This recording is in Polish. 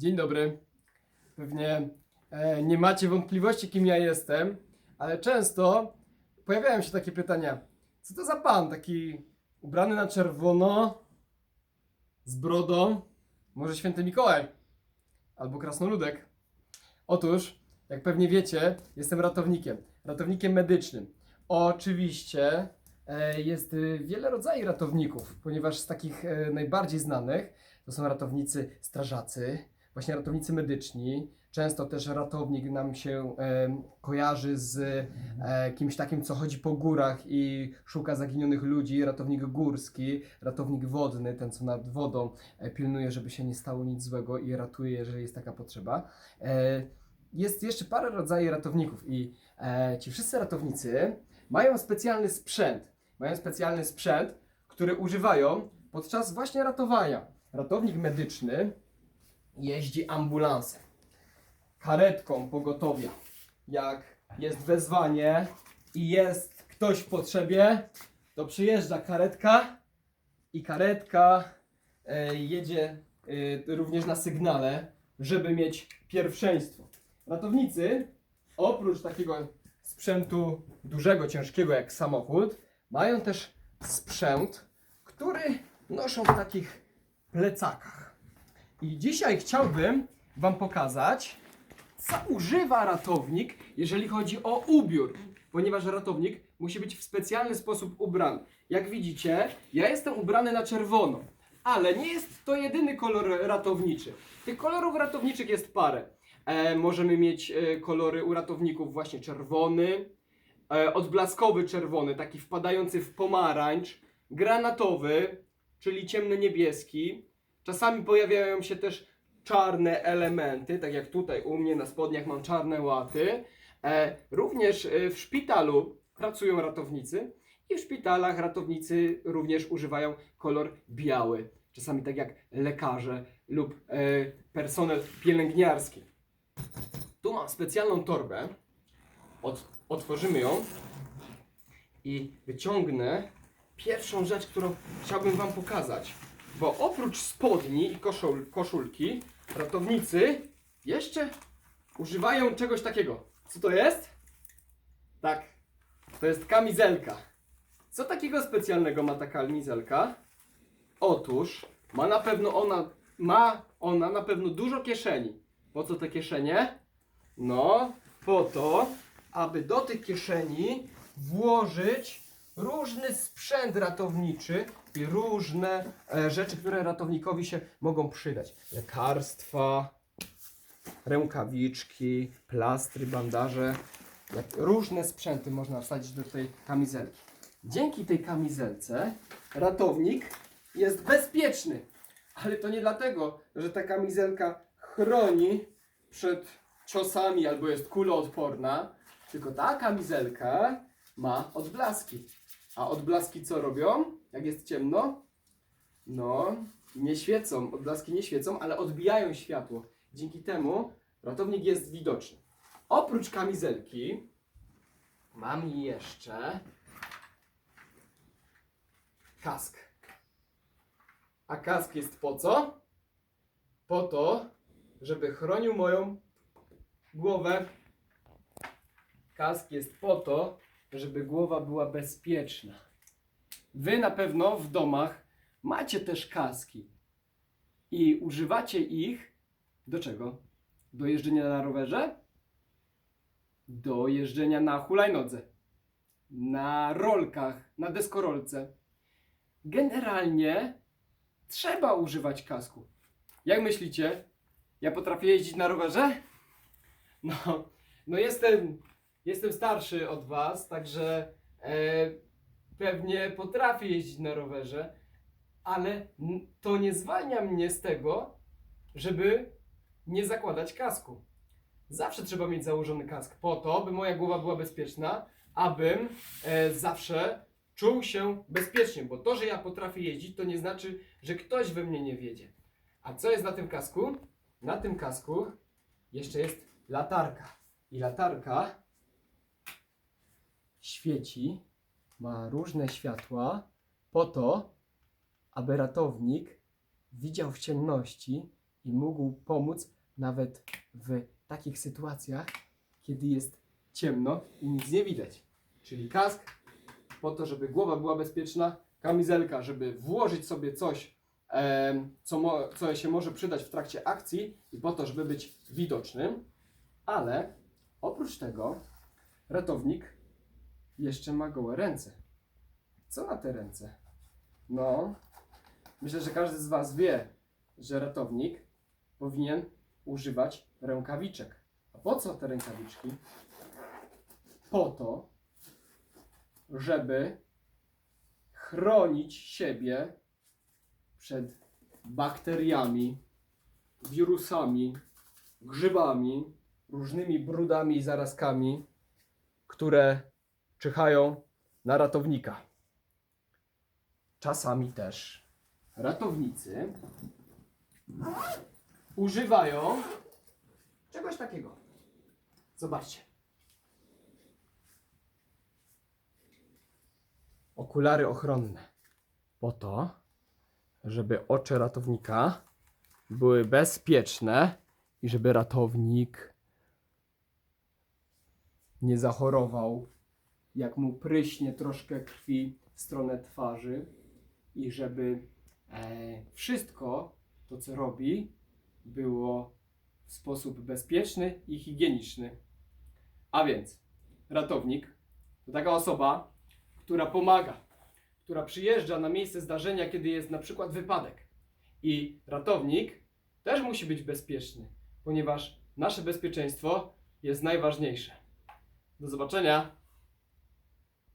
Dzień dobry. Pewnie e, nie macie wątpliwości, kim ja jestem, ale często pojawiają się takie pytania. Co to za pan taki ubrany na czerwono, z brodą? Może święty Mikołaj? Albo krasnoludek? Otóż, jak pewnie wiecie, jestem ratownikiem. Ratownikiem medycznym. Oczywiście e, jest wiele rodzajów ratowników, ponieważ z takich e, najbardziej znanych to są ratownicy strażacy, właśnie ratownicy medyczni. Często też ratownik nam się e, kojarzy z e, kimś takim, co chodzi po górach i szuka zaginionych ludzi. Ratownik górski, ratownik wodny, ten co nad wodą e, pilnuje, żeby się nie stało nic złego i ratuje, jeżeli jest taka potrzeba. E, jest jeszcze parę rodzajów ratowników i e, ci wszyscy ratownicy mają specjalny sprzęt. Mają specjalny sprzęt, który używają podczas właśnie ratowania. Ratownik medyczny jeździ ambulansem, karetką pogotowia. Jak jest wezwanie i jest ktoś w potrzebie, to przyjeżdża karetka i karetka e, jedzie e, również na sygnale, żeby mieć pierwszeństwo. Ratownicy oprócz takiego sprzętu dużego, ciężkiego jak samochód, mają też sprzęt, który noszą w takich plecakach. I dzisiaj chciałbym Wam pokazać, co używa ratownik, jeżeli chodzi o ubiór. Ponieważ ratownik musi być w specjalny sposób ubrany. Jak widzicie, ja jestem ubrany na czerwono, ale nie jest to jedyny kolor ratowniczy. Tych kolorów ratowniczych jest parę. E, możemy mieć e, kolory u ratowników właśnie czerwony, e, odblaskowy czerwony, taki wpadający w pomarańcz, granatowy, czyli ciemno-niebieski. Czasami pojawiają się też czarne elementy, tak jak tutaj u mnie na spodniach mam czarne łaty. E, również e, w szpitalu pracują ratownicy i w szpitalach ratownicy również używają kolor biały. Czasami tak jak lekarze lub e, personel pielęgniarski. Tu mam specjalną torbę. Ot, otworzymy ją i wyciągnę pierwszą rzecz, którą chciałbym Wam pokazać. Bo oprócz spodni i koszul, koszulki, ratownicy jeszcze używają czegoś takiego. Co to jest? Tak, to jest kamizelka. Co takiego specjalnego ma ta kamizelka? Otóż ma na pewno ona, ma ona na pewno dużo kieszeni. Po co te kieszenie? No, po to, aby do tych kieszeni włożyć różny sprzęt ratowniczy i różne e, rzeczy, które ratownikowi się mogą przydać. Lekarstwa, rękawiczki, plastry, bandaże. Jak różne sprzęty można wsadzić do tej kamizelki. Dzięki tej kamizelce ratownik jest bezpieczny. Ale to nie dlatego, że ta kamizelka chroni przed ciosami albo jest kuloodporna, tylko ta kamizelka ma odblaski. A odblaski co robią, jak jest ciemno? No, nie świecą. Odblaski nie świecą, ale odbijają światło. Dzięki temu ratownik jest widoczny. Oprócz kamizelki mam jeszcze kask. A kask jest po co? Po to, żeby chronił moją głowę. Kask jest po to, żeby głowa była bezpieczna. Wy na pewno w domach macie też kaski i używacie ich do czego? Do jeżdżenia na rowerze? Do jeżdżenia na hulajnodze, na rolkach, na deskorolce. Generalnie trzeba używać kasku. Jak myślicie? Ja potrafię jeździć na rowerze? No, no jestem, jestem starszy od was, także e, pewnie potrafię jeździć na rowerze, ale to nie zwalnia mnie z tego, żeby nie zakładać kasku. Zawsze trzeba mieć założony kask po to, by moja głowa była bezpieczna, abym e, zawsze czuł się bezpiecznie, bo to, że ja potrafię jeździć, to nie znaczy, że ktoś we mnie nie wiedzie. A co jest na tym kasku? Na tym kasku jeszcze jest latarka. I latarka świeci, ma różne światła po to, aby ratownik widział w ciemności i mógł pomóc nawet w takich sytuacjach, kiedy jest ciemno i nic nie widać. Czyli kask po to, żeby głowa była bezpieczna, kamizelka, żeby włożyć sobie coś, co się może przydać w trakcie akcji i po to, żeby być widocznym, ale oprócz tego ratownik jeszcze ma gołe ręce. Co na te ręce? No, myślę, że każdy z Was wie, że ratownik powinien używać rękawiczek. A po co te rękawiczki? Po to, żeby chronić siebie przed bakteriami, wirusami, grzybami, różnymi brudami i zarazkami, które czyhają na ratownika. Czasami też ratownicy używają czegoś takiego. Zobaczcie. Okulary ochronne. Po to, żeby oczy ratownika były bezpieczne i żeby ratownik nie zachorował, jak mu pryśnie troszkę krwi w stronę twarzy i żeby e, wszystko to, co robi, było w sposób bezpieczny i higieniczny. A więc ratownik to taka osoba, która pomaga, która przyjeżdża na miejsce zdarzenia, kiedy jest na przykład wypadek. I ratownik też musi być bezpieczny, ponieważ nasze bezpieczeństwo jest najważniejsze. Do zobaczenia.